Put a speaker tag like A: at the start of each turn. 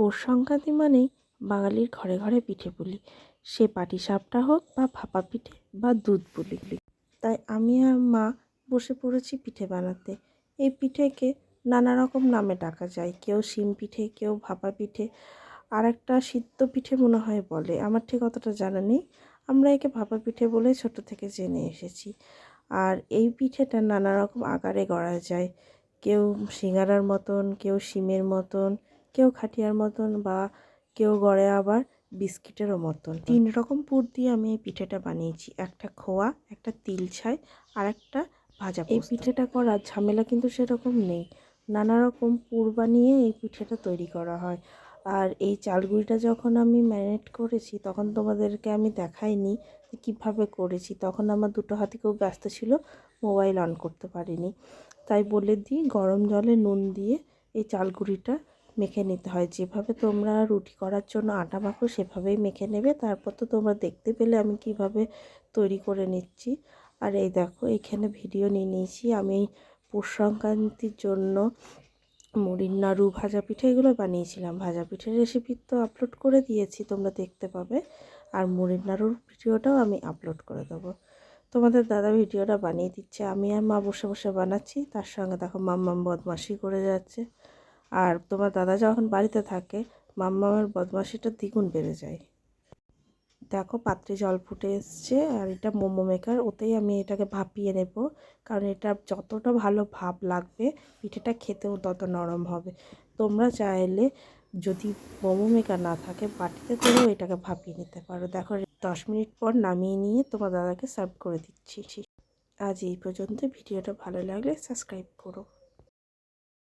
A: পৌষ সংক্রান্তি মানেই বাঙালির ঘরে ঘরে পিঠে পুলি। সে পাটিসাপটা হোক বা ভাপা পিঠে বা দুধ পুলি। তাই আমি আর মা বসে পড়েছি পিঠে বানাতে। এই পিঠেকে নানা রকম নামে ডাকা যায়। কেউ শিম পিঠে, কেউ ভাপা পিঠে। আর একটা সিদ্ধ পিঠে মনে হয় বলে। আমার ঠিক অতটা জানা নেই। আমরা একে ভাপা পিঠে বলে ছোট থেকে জেনে এসেছি। আর এই পিঠেটা নানা রকম আকারে গড়া যায়। কেউ সিঙ্গারার মতন, কেউ শিমের মতন কেউ খাটিয়ার মতন বা কেউ গড়ে আবার বিস্কিটেরও মতন। তিন রকম পুর দিয়ে আমি এই পিঠেটা বানিয়েছি। একটা খোয়া একটা তিল ছাই আর একটা ভাজা এই পিঠেটা করার ঝামেলা কিন্তু সেরকম নেই। নানা রকম পুর বানিয়ে এই পিঠেটা তৈরি করা হয়। আর এই চালগুড়িটা যখন আমি ম্যারিনেট করেছি তখন তোমাদেরকে আমি দেখাইনি যে কীভাবে করেছি। তখন আমার দুটো হাতে খুব ব্যস্ত ছিল মোবাইল অন করতে পারিনি। তাই বলে দিই গরম জলে নুন দিয়ে এই চালগুড়িটা মেখে নিতে হয়। যেভাবে তোমরা রুটি করার জন্য আটা মাখো, সেভাবেই মেখে নেবে। তারপর তো তোমরা দেখতে পেলে আমি কীভাবে তৈরি করে নিচ্ছি। আর এই দেখো, এখানে ভিডিও নিয়ে নিয়েছি। আমি পৌষ সংক্রান্তির জন্য মুড়ির নাড়ু, ভাজা পিঠে এগুলো বানিয়েছিলাম। ভাজা পিঠের রেসিপি তো আপলোড করে দিয়েছি, তোমরা দেখতে পাবে। আর মুড়ির নাড়ুর ভিডিওটাও আমি আপলোড করে দেবো। তোমাদের দাদা ভিডিওটা বানিয়ে দিচ্ছে। আমি আর মা বসে বসে বানাচ্ছি। তার সঙ্গে দেখো মাম্মাম বদমাশি করে যাচ্ছে। আর তোমার দাদা যখন বাড়িতে থাকে, মাম্মামের বদমাশিটা দ্বিগুণ বেড়ে যায়। দেখো, পাত্রে জল ফুটে এসছে আর এটা মোমো মেকার, ওতেই আমি এটাকে ভাপিয়ে নেব। কারণ এটা যতটা ভালো ভাপ লাগবে, পিঠেটা খেতেও তত নরম হবে। তোমরা চাইলে যদি মোমো মেকার না থাকে, বাটিতে করেও এটাকে ভাপিয়ে নিতে পারো। দেখো, দশ মিনিট পর নামিয়ে নিয়ে তোমার দাদাকে সার্ভ করে দিচ্ছি। আজ এই পর্যন্ত ভিডিওটা ভালো লাগলে সাবস্ক্রাইব করো।